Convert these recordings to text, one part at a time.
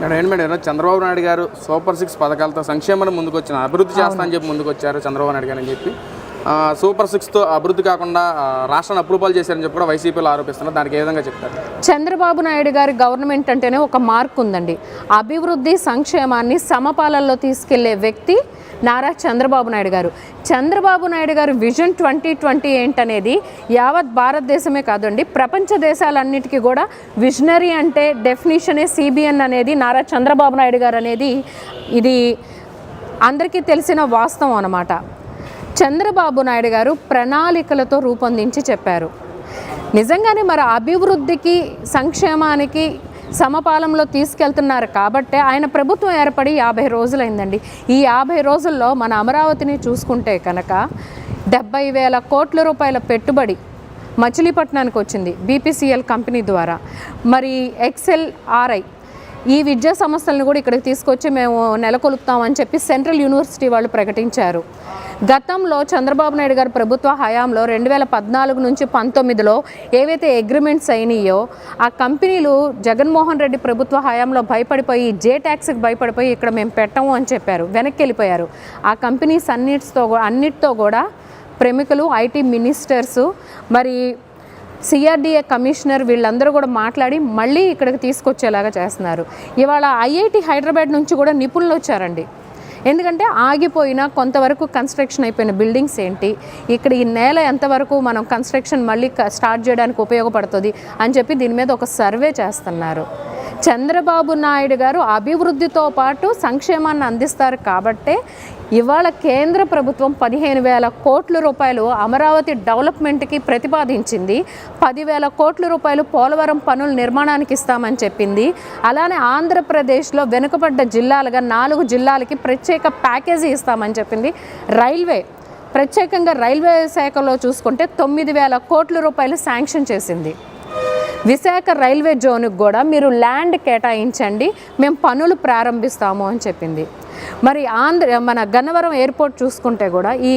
Madam ఏంటి madam Chandrababu Naidu గారు super six పథకాలతో సంక్షేమం ముందుకొచ్చిన అభివృద్ధి చేస్తానని చెప్పి ముందుకొచ్చారు చంద్రబాబు నాయుడు గారు అని చెప్పి. సూపర్ సిక్స్తో అభివృద్ధి కాకుండా రాష్ట్రాన్ని అప్రూవల్ చేశారని చెప్పి కూడా వైసీపీలో ఆరోపిస్తున్నారు. దానికి ఏ విధంగా చెప్తారు? చంద్రబాబు నాయుడు గారి గవర్నమెంట్ అంటేనే ఒక మార్క్ ఉందండి. అభివృద్ధి సంక్షేమాన్ని సమపాలనలో తీసుకెళ్ళే వ్యక్తి నారా చంద్రబాబు నాయుడు గారు. చంద్రబాబు నాయుడు గారు విజన్ ట్వంటీ ట్వంటీ ఏంటనేది యావత్ భారతదేశమే కాదండి. ప్రపంచ దేశాలన్నిటికీ కూడా విజనరీ అంటే డెఫినేషనే సిబిఎన్ అనేది నారా చంద్రబాబు నాయుడు గారు అనేది ఇది అందరికీ తెలిసిన వాస్తవం అన్నమాట. చంద్రబాబు నాయుడు గారు ప్రణాళికలతో రూపొందించి చెప్పారు. నిజంగానే మరి అభివృద్ధికి సంక్షేమానికి సమపాలంలో తీసుకెళ్తున్నారు కాబట్టే ఆయన ప్రభుత్వం ఏర్పడి యాభై రోజులైందండి. ఈ యాభై రోజుల్లో మన అమరావతిని చూసుకుంటే కనుక డెబ్బై వేల కోట్ల రూపాయల పెట్టుబడి మచిలీపట్నానికి వచ్చింది బీపీసీఎల్ కంపెనీ ద్వారా. మరి ఎక్సెల్ ఆర్ఐ ఈ విద్యా సంస్థలను కూడా ఇక్కడికి తీసుకొచ్చి మేము నెలకొల్పుతామని చెప్పి సెంట్రల్ యూనివర్సిటీ వాళ్ళు ప్రకటించారు. గతంలో చంద్రబాబు నాయుడు గారి ప్రభుత్వ హయాంలో రెండు వేల పద్నాలుగు నుంచి పంతొమ్మిదిలో ఏవైతే అగ్రిమెంట్స్ అయినాయో ఆ కంపెనీలు జగన్మోహన్ రెడ్డి ప్రభుత్వ హయాంలో భయపడిపోయి జే ట్యాక్స్కి భయపడిపోయి ఇక్కడ మేము పెట్టము అని చెప్పారు వెనక్కి వెళ్ళిపోయారు. ఆ కంపెనీస్ అన్నిటితో అన్నిటితో కూడా ప్రముఖులు ఐటీ మినిస్టర్స్ మరి సిఆర్డిఏ కమిషనర్ వీళ్ళందరూ కూడా మాట్లాడి మళ్ళీ ఇక్కడికి తీసుకొచ్చేలాగా చేస్తున్నారు. ఇవాళ ఐఐటి హైదరాబాద్ నుంచి కూడా నిపుణులు వచ్చారండి. ఎందుకంటే ఆగిపోయిన కొంతవరకు కన్స్ట్రక్షన్ అయిపోయిన బిల్డింగ్స్ ఏంటి? ఇక్కడ ఈ నేల ఎంతవరకు మనం కన్స్ట్రక్షన్ మళ్ళీ క- స్టార్ట్ చేయడానికి ఉపయోగపడుతుంది అని చెప్పి దీని మీద ఒక సర్వే చేస్తున్నారు. చంద్రబాబు నాయుడు గారు అభివృద్ధితో పాటు సంక్షేమాన్ని అందిస్తారు కాబట్టే ఇవాళ కేంద్ర ప్రభుత్వం పదిహేను వేల కోట్ల రూపాయలు అమరావతి డెవలప్మెంట్కి ప్రతిపాదించింది. పదివేల కోట్ల రూపాయలు పోలవరం పనుల నిర్మాణానికి ఇస్తామని చెప్పింది. అలానే ఆంధ్రప్రదేశ్లో వెనుకబడ్డ జిల్లాలుగా నాలుగు జిల్లాలకి ప్రత్యేక ప్యాకేజీ ఇస్తామని చెప్పింది. రైల్వే ప్రత్యేకంగా రైల్వే శాఖలో చూసుకుంటే తొమ్మిది వేల కోట్ల రూపాయలు శాంక్షన్ చేసింది. విశాఖ రైల్వే జోన్కి కూడా మీరు ల్యాండ్ కేటాయించండి మేము పనులు ప్రారంభిస్తాము అని చెప్పింది. మరి ఆంధ్ర మన గన్నవరం ఎయిర్పోర్ట్ చూసుకుంటే కూడా ఈ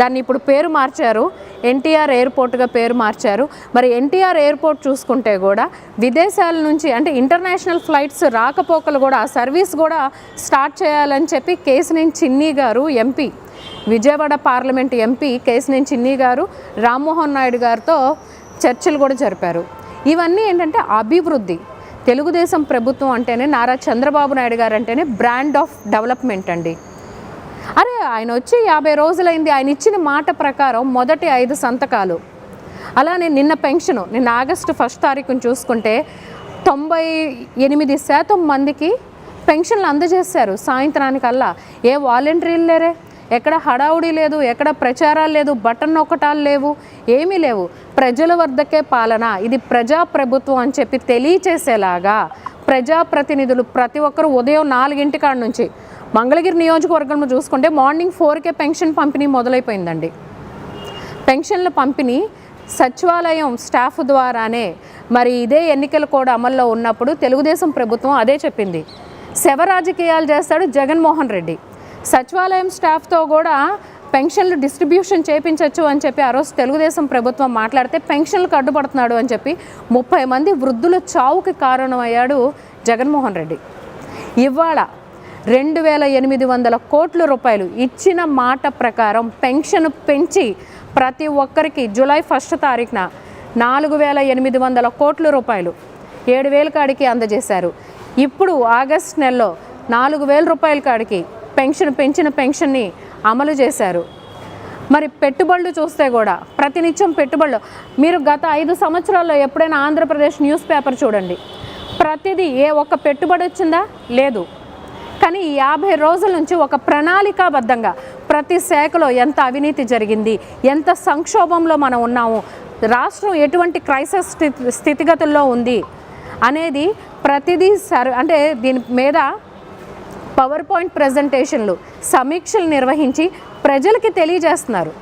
దాన్ని ఇప్పుడు పేరు మార్చారు. ఎన్టీఆర్ ఎయిర్పోర్ట్గా పేరు మార్చారు. మరి ఎన్టీఆర్ ఎయిర్పోర్ట్ చూసుకుంటే కూడా విదేశాల నుంచి అంటే ఇంటర్నేషనల్ ఫ్లైట్స్ రాకపోకలు కూడా ఆ సర్వీస్ కూడా స్టార్ట్ చేయాలని చెప్పి కేసినేని చిన్ని గారు MP Vijayawada parliament MP Kesineni Chinni గారు రామ్మోహన్ నాయుడు గారితో చర్చలు కూడా జరిపారు. ఇవన్నీ ఏంటంటే అభివృద్ధి. తెలుగుదేశం ప్రభుత్వం అంటేనే నారా చంద్రబాబు నాయుడు గారు అంటేనే బ్రాండ్ ఆఫ్ డెవలప్మెంట్ అండి. అరే ఆయన వచ్చి యాభై రోజులైంది ఆయన ఇచ్చిన మాట ప్రకారం మొదటి ఐదు సంతకాలు. అలానే నిన్న పెన్షన్ నిన్న ఆగస్టు ఫస్ట్ తారీఖును చూసుకుంటే తొంభై ఎనిమిది శాతం మందికి పెన్షన్లు అందజేశారు సాయంత్రానికల్లా. ఏ వాలంటీర్లు లేరే? ఎక్కడ హడావుడి లేదు ఎక్కడ ప్రచారాలు లేదు బటన్ నొక్కటాలు లేవు ఏమీ లేవు. ప్రజల వద్దకే పాలన ఇది ప్రజా ప్రభుత్వం అని చెప్పి తెలియచేసేలాగా ప్రజాప్రతినిధులు ప్రతి ఒక్కరు ఉదయం నాలుగింటి కాడ నుంచి మంగళగిరి నియోజకవర్గంలో చూసుకుంటే మార్నింగ్ ఫోర్కే పెన్షన్ పంపిణీ మొదలైపోయిందండి. పెన్షన్ల పంపిణీ సచివాలయం స్టాఫ్ ద్వారానే మరి ఇదే ఎన్నికలు కూడా అమల్లో ఉన్నప్పుడు తెలుగుదేశం ప్రభుత్వం అదే చెప్పింది. శవ రాజకీయాలు చేస్తాడు జగన్మోహన్ రెడ్డి. సచివాలయం స్టాఫ్తో కూడా పెన్షన్లు డిస్ట్రిబ్యూషన్ చేయించవచ్చు అని చెప్పి ఆ రోజు తెలుగుదేశం ప్రభుత్వం మాట్లాడితే పెన్షన్లకు అడ్డుపడుతున్నాడు అని చెప్పి ముప్పై మంది వృద్ధుల చావుకి కారణమయ్యాడు జగన్మోహన్ రెడ్డి. ఇవాళ రెండు వేల ఎనిమిది వందల కోట్ల రూపాయలు ఇచ్చిన మాట ప్రకారం పెన్షన్ పెంచి ప్రతి ఒక్కరికి జూలై ఫస్ట్ తారీఖున నాలుగు వేల ఎనిమిది వందల కోట్ల రూపాయలు ఏడు వేల కాడికి అందజేశారు. ఇప్పుడు ఆగస్ట్ నెలలో నాలుగు వేల రూపాయల కాడికి పెన్షన్ పెంచిన పెన్షన్ని అమలు చేశారు. మరి పెట్టుబడులు చూస్తే కూడా ప్రతినిత్యం పెట్టుబడులు. మీరు గత ఐదు సంవత్సరాల్లో ఎప్పుడైనా ఆంధ్రప్రదేశ్ న్యూస్ పేపర్ చూడండి. ప్రతిదీ ఏ ఒక్క పెట్టుబడి వచ్చిందా? లేదు. కానీ ఈ యాభై రోజుల నుంచి ఒక ప్రణాళికాబద్ధంగా ప్రతి శాఖలో ఎంత అవినీతి జరిగింది ఎంత సంక్షోభంలో మనం ఉన్నాము రాష్ట్రం ఎటువంటి క్రైసిస్ స్థితి స్థితిగతుల్లో ఉంది అనేది ప్రతిదీ సర్ అంటే దీని మీద పవర్ పాయింట్ ప్రజెంటేషన్లు సమీక్షలు నిర్వహించి ప్రజలకి తెలియజేస్తున్నారు.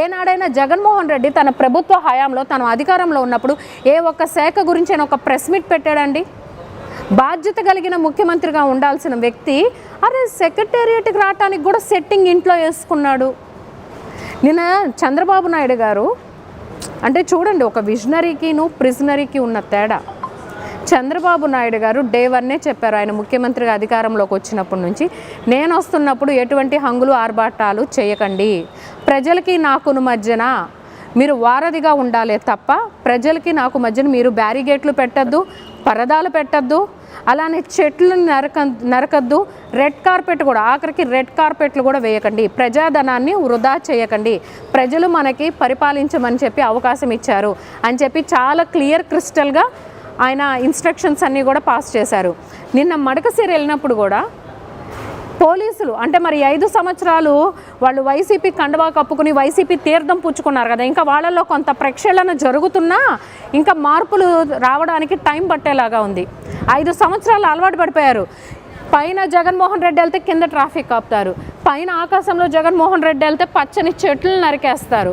ఏనాడైనా జగన్మోహన్ రెడ్డి తన ప్రభుత్వ హయాంలో తన అధికారంలో ఉన్నప్పుడు ఏ ఒక్క శాఖ గురించి ఆయన ఒక ప్రెస్ మీట్ పెట్టాడండి? బాధ్యత కలిగిన ముఖ్యమంత్రిగా ఉండాల్సిన వ్యక్తి అరే సెక్రటేరియట్కి రావటానికి కూడా సెట్టింగ్ ఇంట్లో వేసుకున్నాడు. నిన్న చంద్రబాబు నాయుడు గారు అంటే చూడండి ఒక విజనరీకిను ప్రిజనరీకి ఉన్న తేడా. చంద్రబాబు నాయుడు గారు డే వన్నే చెప్పారు. ఆయన ముఖ్యమంత్రిగా అధికారంలోకి వచ్చినప్పటి నుంచి నేను వస్తున్నప్పుడు ఎటువంటి హంగులు ఆర్భాటాలు చేయకండి. ప్రజలకి నాకును మధ్యన మీరు వారధిగా ఉండాలే తప్ప ప్రజలకి నాకు మధ్యన మీరు బ్యారిగేట్లు పెట్టద్దు పరదాలు పెట్టద్దు అలానే చెట్లు నరక నరకద్దు రెడ్ కార్పెట్ కూడా ఆఖరికి రెడ్ కార్పెట్లు కూడా వేయకండి. ప్రజాధనాన్ని వృధా చేయకండి. ప్రజలు మనకి పరిపాలించమని చెప్పి అవకాశం ఇచ్చారు. అని చెప్పి చాలా క్లియర్ క్రిస్టల్గా ఆయన ఇన్స్ట్రక్షన్స్ అన్నీ కూడా పాస్ చేశారు. నిన్న మడకసిరి వెళ్ళినప్పుడు కూడా పోలీసులు అంటే మరి ఐదు సంవత్సరాలు వాళ్ళు వైసీపీ కండవా కప్పుకుని వైసీపీ తీర్థం పుచ్చుకున్నారు కదా ఇంకా వాళ్ళలో కొంత ప్రక్షాళన జరుగుతున్నా ఇంకా మార్పులు రావడానికి టైం పట్టేలాగా ఉంది. ఐదు సంవత్సరాలు అలవాటు పడిపోయారు. పైన జగన్మోహన్ రెడ్డి వెళ్తే కింద ట్రాఫిక్ ఆపుతారు. పైన ఆకాశంలో జగన్మోహన్ రెడ్డి వెళ్తే పచ్చని చెట్లు నరికేస్తారు.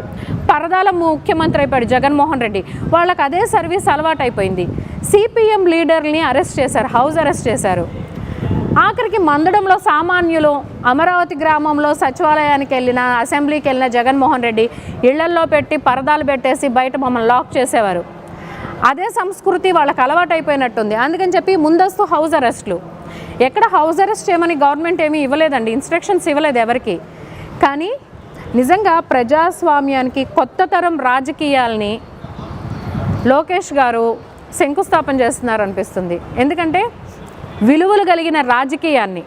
పరదాల ముఖ్యమంత్రి అయిపోయాడు జగన్మోహన్ రెడ్డి. వాళ్ళకి అదే సర్వీస్ అలవాటైపోయింది. సిపిఎం లీడర్ని అరెస్ట్ చేశారు హౌస్ అరెస్ట్ చేశారు. ఆఖరికి మందడంలో సామాన్యులు అమరావతి గ్రామంలో సచివాలయానికి వెళ్ళిన అసెంబ్లీకి వెళ్ళిన జగన్మోహన్ రెడ్డి ఇళ్ళల్లో పెట్టి పరదాలు పెట్టేసి బయట మమ్మల్ని లాక్ చేసేవారు. అదే సంస్కృతి వాళ్ళకి అలవాటైపోయినట్టుంది. అందుకని చెప్పి ముందస్తు హౌస్ అరెస్ట్లు. ఎక్కడ హౌస్ అరెస్ట్ చేయమని గవర్నమెంట్ ఏమీ ఇవ్వలేదండి. ఇన్స్ట్రక్షన్స్ ఇవ్వలేదు ఎవరికి. కానీ నిజంగా ప్రజాస్వామ్యానికి కొత్త తరం రాజకీయాల్ని లోకేష్ గారు శంకుస్థాపన చేస్తున్నారు అనిపిస్తుంది. ఎందుకంటే విలువలు కలిగిన రాజకీయాన్ని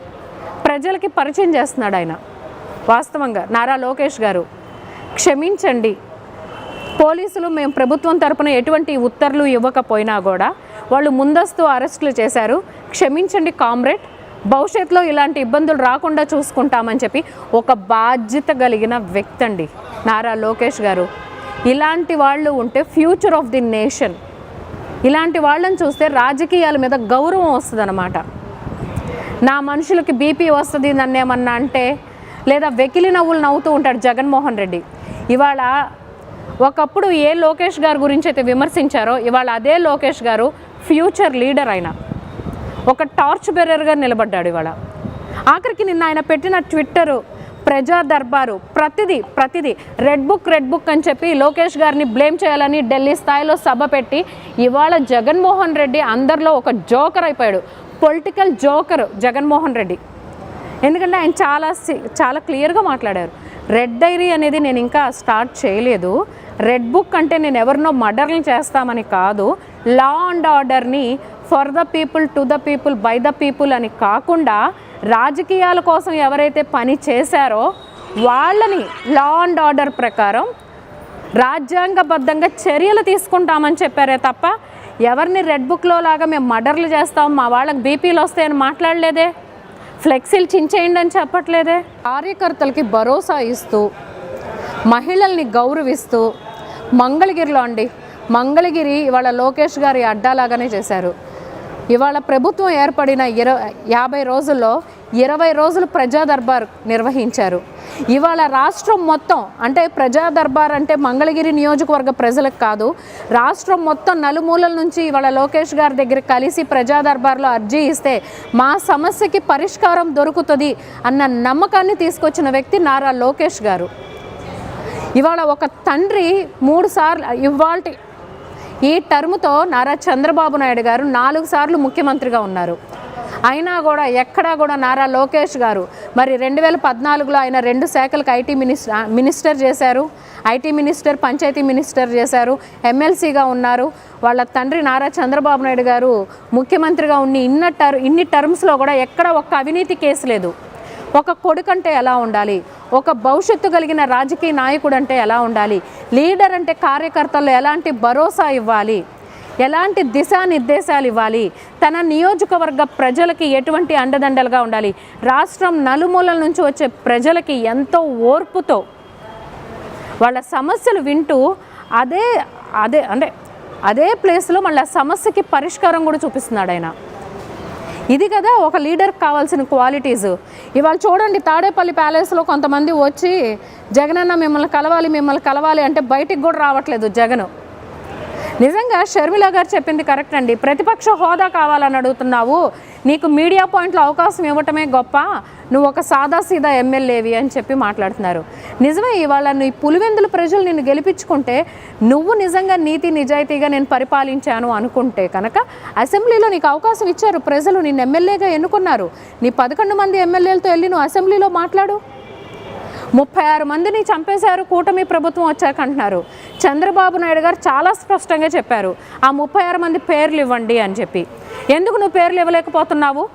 ప్రజలకి పరిచయం చేస్తున్నాడు ఆయన. వాస్తవంగా నారా లోకేష్ గారు క్షమించండి పోలీసులు మేము ప్రభుత్వం తరపున ఎటువంటి ఉత్తర్వులు ఇవ్వకపోయినా కూడా వాళ్ళు ముందస్తు అరెస్టులు చేశారు. క్షమించండి కామ్రేడ్ భవిష్యత్తులో ఇలాంటి ఇబ్బందులు రాకుండా చూసుకుంటామని చెప్పి ఒక బాధ్యత కలిగిన వ్యక్తి అండి నారా లోకేష్ గారు. ఇలాంటి వాళ్ళు ఉంటే ఫ్యూచర్ ఆఫ్ ది నేషన్. ఇలాంటి వాళ్ళని చూస్తే రాజకీయాల మీద గౌరవం వస్తుంది నా మనుషులకి బీపీ వస్తుంది నన్ను ఏమన్నా అంటే లేదా వెకిలి నవ్వులు నవ్వుతూ ఉంటాడు జగన్మోహన్ రెడ్డి. ఇవాళ ఒకప్పుడు ఏ లోకేష్ గారి గురించి అయితే విమర్శించారో ఇవాళ అదే లోకేష్ గారు ఫ్యూచర్ లీడర్ అయిన. ఒక టార్చ్ బెరర్గా నిలబడ్డాడు ఇవాళ. ఆఖరికి నిన్న ఆయన పెట్టిన ట్విట్టరు ప్రజా దర్బారు ప్రతిదీ ప్రతిదీ రెడ్ బుక్ రెడ్ బుక్ అని చెప్పి లోకేష్ గారిని బ్లేమ్ చేయాలని ఢిల్లీ స్థాయిలో సభ పెట్టి ఇవాళ జగన్మోహన్ రెడ్డి అందరిలో ఒక జోకర్ అయిపోయాడు. Political joker Jaganmohan Reddy. ఎందుకంటే ఆయన చాలా సి- చాలా క్లియర్గా మాట్లాడారు. రెడ్ డైరీ అనేది నేను ఇంకా స్టార్ట్ చేయలేదు. రెడ్ బుక్ అంటే నేను ఎవరినో మర్డర్లు చేస్తామని కాదు. లా అండ్ ఆర్డర్ని for the people to the people by the people అని కాకుండా రాజకీయాల కోసం ఎవరైతే పని చేశారో వాళ్ళని లా అండ్ ఆర్డర్ ప్రకారం రాజ్యాంగబద్ధంగా చర్యలు తీసుకుంటామని చెప్పారే తప్ప ఎవరిని రెడ్ బుక్లో లాగా మేము మర్డర్లు చేస్తాం మా వాళ్ళకి బీపీలు వస్తాయని మాట్లాడలేదే? ఫ్లెక్సీలు చించేయండి అని చెప్పట్లేదే? కార్యకర్తలకి భరోసా ఇస్తూ మహిళల్ని గౌరవిస్తూ మంగళగిరిలో అండి మంగళగిరి ఇవాళ లోకేష్ గారి అడ్డాలాగానే చేశారు. ఇవాళ ప్రభుత్వం ఏర్పడిన ఇర యాభై రోజుల్లో ఇరవై రోజులు ప్రజా దర్బార్ నిర్వహించారు. ఇవాళ రాష్ట్రం మొత్తం అంటే ప్రజా దర్బార్ అంటే మంగళగిరి నియోజకవర్గ ప్రజలకు కాదు రాష్ట్రం మొత్తం నలుమూలల నుంచి ఇవాళ లోకేష్ గారి దగ్గర కలిసి ప్రజా దర్బార్లో అర్జీ ఇస్తే మా సమస్యకి పరిష్కారం దొరుకుతుంది అన్న నమ్మకాన్ని తీసుకొచ్చిన వ్యక్తి నారా లోకేష్ గారు. ఇవాళ ఒక తండ్రి మూడు సార్లు ఇవాళ ఈ టర్మ్తో నారా చంద్రబాబు నాయుడు గారు నాలుగు సార్లు ముఖ్యమంత్రిగా ఉన్నారు. అయినా కూడా ఎక్కడా కూడా నారా లోకేష్ గారు మరి రెండు వేల పద్నాలుగులో ఆయన రెండు శాఖలకు ఐటీ మినిస్టర్ మినిస్టర్ చేశారు. ఐటీ మినిస్టర్ పంచాయతీ మినిస్టర్ చేశారు. ఎమ్మెల్సీగా ఉన్నారు. వాళ్ళ తండ్రి నారా చంద్రబాబు నాయుడు గారు ముఖ్యమంత్రిగా ఉండి ఇన్న టర్ ఇన్ని టర్మ్స్లో కూడా ఎక్కడ ఒక్క అవినీతి కేసు లేదు. ఒక కొడుకంటే ఎలా ఉండాలి? ఒక భవిష్యత్తు కలిగిన రాజకీయ నాయకుడు అంటే ఎలా ఉండాలి? లీడర్ అంటే కార్యకర్తలు ఎలాంటి భరోసా ఇవ్వాలి? ఎలాంటి దిశానిర్దేశాలు ఇవ్వాలి? తన నియోజకవర్గ ప్రజలకి ఎటువంటి అండదండలుగా ఉండాలి? రాష్ట్రం నలుమూలల నుంచి వచ్చే ప్రజలకి ఎంతో ఓర్పుతో వాళ్ళ సమస్యలు వింటూ అదే అదే అంటే అదే ప్లేస్లో మళ్ళీ సమస్యకి పరిష్కారం కూడా చూపిస్తున్నాడు ఆయన. ఇది కదా ఒక లీడర్ కావాల్సిన క్వాలిటీస్. ఇవాళ చూడండి తాడేపల్లి ప్యాలెస్లో కొంతమంది వచ్చి జగనన్న మిమ్మల్ని కలవాలి మిమ్మల్ని కలవాలి అంటే బయటికి కూడా రావట్లేదు జగన్. నిజంగా షర్మిల గారు చెప్పింది కరెక్ట్ అండి. ప్రతిపక్ష హోదా కావాలని అడుగుతున్నావు. నీకు మీడియా పాయింట్లో అవకాశం ఇవ్వటమే గొప్ప. నువ్వు ఒక సాదా సీదా ఎమ్మెల్యేవి అని చెప్పి మాట్లాడుతున్నారు. నిజమే ఇవాళ నీ పులివెందుల ప్రజలు నిన్ను గెలిపించుకుంటే నువ్వు నిజంగా నీతి నిజాయితీగా నేను పరిపాలించాను అనుకుంటే కనుక అసెంబ్లీలో నీకు అవకాశం ఇచ్చారు ప్రజలు నిన్ను ఎమ్మెల్యేగా ఎన్నుకున్నారు. నీ పదకొండు మంది ఎమ్మెల్యేలతో వెళ్ళి నువ్వు అసెంబ్లీలో మాట్లాడు. ముప్పై ఆరు మందిని చంపేశారు కూటమి ప్రభుత్వం వచ్చాక అంటున్నారు చంద్రబాబు నాయుడు గారు చాలా స్పష్టంగా చెప్పారు ఆ ముప్పై ఆరు మంది పేర్లు ఇవ్వండి అని చెప్పి. ఎందుకు నువ్వు పేర్లు ఇవ్వలేకపోతున్నావు?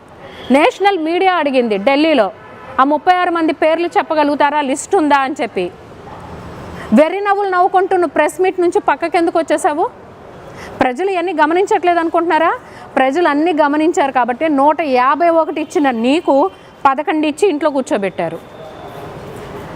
నేషనల్ మీడియా అడిగింది ఢిల్లీలో. ఆ ముప్పై ఆరు మంది పేర్లు చెప్పగలుగుతారా? లిస్ట్ ఉందా? అని చెప్పి. వెర్రి నవ్వులు నవ్వుకుంటూ నువ్వు ప్రెస్ మీట్ నుంచి పక్కకెందుకు వచ్చేసావు? ప్రజలు ఇవన్నీ గమనించట్లేదు అనుకుంటున్నారా? ప్రజలు అన్నీ గమనించారు కాబట్టి నూట యాభై ఒకటి ఇచ్చిన నీకు పదకొండు ఇచ్చి ఇంట్లో కూర్చోబెట్టారు.